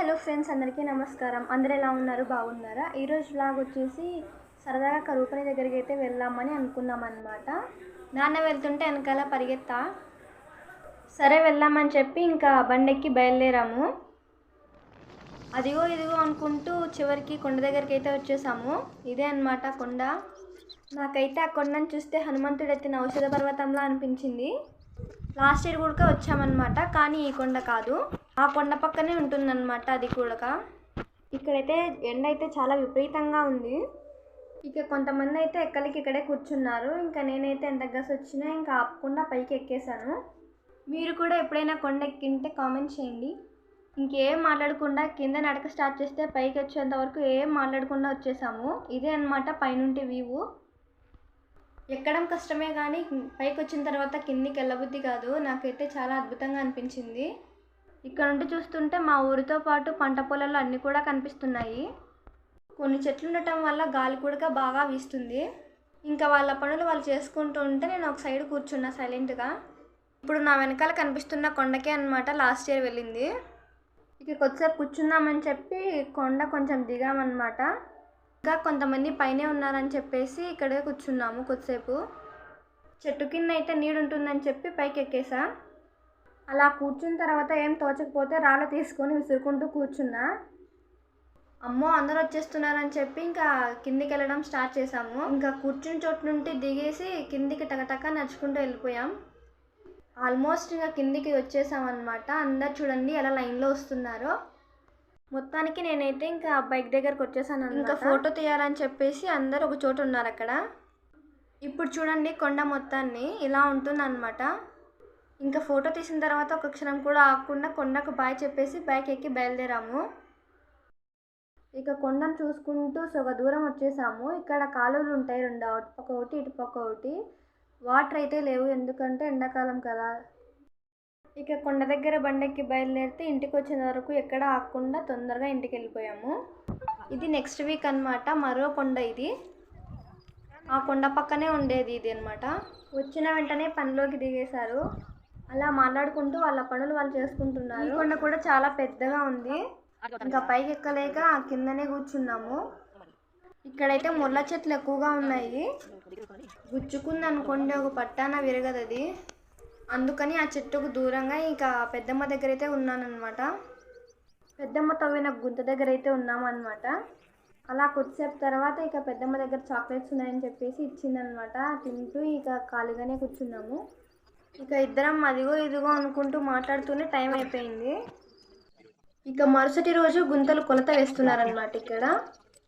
Hello friends అందరికీ నమస్కారం. అందరూ ఎలా ఉన్నారు? బాగున్నారా? ఈరోజు బ్లాగ్ వచ్చేసి సరదాగా కరువుపని దగ్గరికి అయితే వెళ్దామని అనుకున్నాం అనమాట నాన్న వెళ్తుంటే వెనకాల పరిగెత్తా. సరే వెళ్దామని చెప్పి ఇంకా బండెక్కి బయలుదేరాము. అదిగో ఇదిగో అనుకుంటూ చివరికి కొండ దగ్గరికి అయితే వచ్చేసాము. ఇదే అనమాట కొండ. నాకైతే ఆ కొండను చూస్తే హనుమంతుడు ఎత్తిన ఔషధ పర్వతంలా అనిపించింది. లాస్ట్ ఇయర్ కూడా వచ్చామన్నమాట కానీ ఈ కొండ కాదు. ఆ కొండ పక్కనే ఉంటుందన్నమాట అది కూడా. ఇక్కడైతే ఎండ అయితే చాలా విపరీతంగా ఉంది. ఇక కొంతమంది అయితే ఎక్కలికి ఇక్కడే కూర్చున్నారు. ఇంకా నేనైతే ఎంత గస్ వచ్చినా ఇంకా ఆపకుండా పైకి ఎక్కేసాను మీరు కూడా ఎప్పుడైనా కొండ ఎక్కింటే కామెంట్ చేయండి. ఇంకేం మాట్లాడకుండా కింద నడక స్టార్ట్ చేస్తే పైకి వచ్చేంత వరకు ఏం మాట్లాడకుండా వచ్చేసాము. ఇదే అన్నమాట పైనుంటి వ్యూ. ఎక్కడం కష్టమే కానీ పైకి వచ్చిన తర్వాత కిందికి వెళ్ళబుద్ధి కాదు. నాకైతే చాలా అద్భుతంగా అనిపించింది. ఇక్కడ నుండి చూస్తుంటే మా ఊరితో పాటు పంట పొలాలు అన్నీ కూడా కనిపిస్తున్నాయి. కొన్ని చెట్లు ఉండటం వల్ల గాలి కూడా బాగా వీస్తుంది. ఇంకా వాళ్ళ పనులు వాళ్ళు చేసుకుంటూ ఉంటే నేను ఒక సైడ్ కూర్చున్నా సైలెంట్గా ఇప్పుడు నా వెనకాల కనిపిస్తున్న కొండకే అనమాట లాస్ట్ ఇయర్ వెళ్ళింది. ఇక కొద్దిసేపు కూర్చుందామని చెప్పి కొండ కొంచెం దిగామన్నమాట. ఇంకా కొంతమంది పైనే ఉన్నారని చెప్పేసి ఇక్కడే కూర్చున్నాము కొద్దిసేపు. చెట్టు కింద అయితే నీడు ఉంటుందని చెప్పి పైకి ఎక్కేసా అలా కూర్చున్న తర్వాత ఏం తోచకపోతే రాళ్ళు తీసుకొని విసురుకుంటూ కూర్చున్నా. అమ్మో అందరూ వచ్చేస్తున్నారని చెప్పి ఇంకా కిందికి వెళ్ళడం స్టార్ట్ చేసాము ఇంకా కూర్చుని చోటు నుండి దిగేసి కిందికి టకటక నడుచుకుంటూ వెళ్ళిపోయాం. ఆల్మోస్ట్ ఇంకా కిందికి వచ్చేసామన్నమాట. అందరు చూడండి ఎలా లైన్లో వస్తున్నారో. మొత్తానికి నేనైతే ఇంకా బైక్ దగ్గరకు వచ్చేసాను ఇంకా ఫోటో తీయాలని చెప్పేసి అందరు ఒక చోట ఉన్నారు అక్కడ. ఇప్పుడు చూడండి కొండ మొత్తాన్ని. ఇలా ఉంటుంది అనమాట ఇంకా ఫోటో తీసిన తర్వాత ఒక క్షణం కూడా ఆగకుండా కొండకు బాయ్ చెప్పేసి బైక్ ఎక్కి బయలుదేరాము. ఇక కొండను చూసుకుంటూ సొగ దూరం వచ్చేసాము. ఇక్కడ కాలువలు ఉంటాయి రెండు అటుపక్క ఒకటి ఇటుపక్క ఒకటి. వాటర్ అయితే లేవు ఎందుకంటే ఎండాకాలం కదా. ఇక కొండ దగ్గర బండెక్కి బయలుదేరితే ఇంటికి వచ్చిన వరకు ఎక్కడ ఆగకుండా తొందరగా ఇంటికి వెళ్ళిపోయాము. ఇది నెక్స్ట్ వీక్ అనమాట మరో కొండ ఇది. ఆ కొండ పక్కనే ఉండేది ఇది అనమాట వచ్చిన వెంటనే పనిలోకి దిగేశారు. అలా మాట్లాడుకుంటూ వాళ్ళ పనులు వాళ్ళు చేసుకుంటున్నారు. ఈ కొండ కూడా చాలా పెద్దగా ఉంది. ఇంకా పైకి ఎక్కలేక కిందనే కూర్చున్నాము. ఇక్కడైతే ముళ్ళ చెట్లు ఎక్కువగా ఉన్నాయి. గుచ్చుకుంది అనుకోండి ఒక పట్టాన విరగదు అది అందుకని ఆ చెట్టుకు దూరంగా ఇంకా పెద్దమ్మ దగ్గర అయితే ఉన్నానన్నమాట. పెద్దమ్మ తవ్విన గుంత దగ్గర అయితే ఉన్నామన్నమాట. అలా కొద్దిసేపు తర్వాత ఇక పెద్దమ్మ దగ్గర చాక్లెట్స్ ఉన్నాయని చెప్పేసి ఇచ్చిందనమాట తింటూ ఇక ఖాళీగానే కూర్చున్నాము. ఇక ఇద్దరం అదిగో ఇదిగో అనుకుంటూ మాట్లాడుతూనే టైం అయిపోయింది. ఇక మరుసటి రోజు గుంతలు కొలత వేస్తున్నారనమాట ఇక్కడ.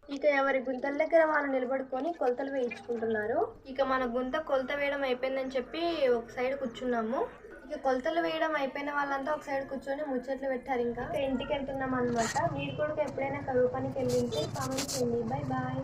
ఇక ఎవరి గుంతల దగ్గర వాళ్ళు నిలబడుకొని కొలతలు వేయించుకుంటున్నారు. ఇక మన గుంత కొలత వేయడం అయిపోయిందని చెప్పి ఒక సైడ్ కూర్చున్నాము. ఇక కొలతలు వేయడం అయిపోయిన వాళ్ళంతా ఒక సైడ్ కూర్చొని ముచ్చట్లు పెట్టారు ఇంకా. ఇంటికి వెళ్తున్నాం అనమాట మీరు కూడా ఎప్పుడైనా కరువు పనికి వెళ్ళింటే కామెంట్ చేయండి. Bye bye.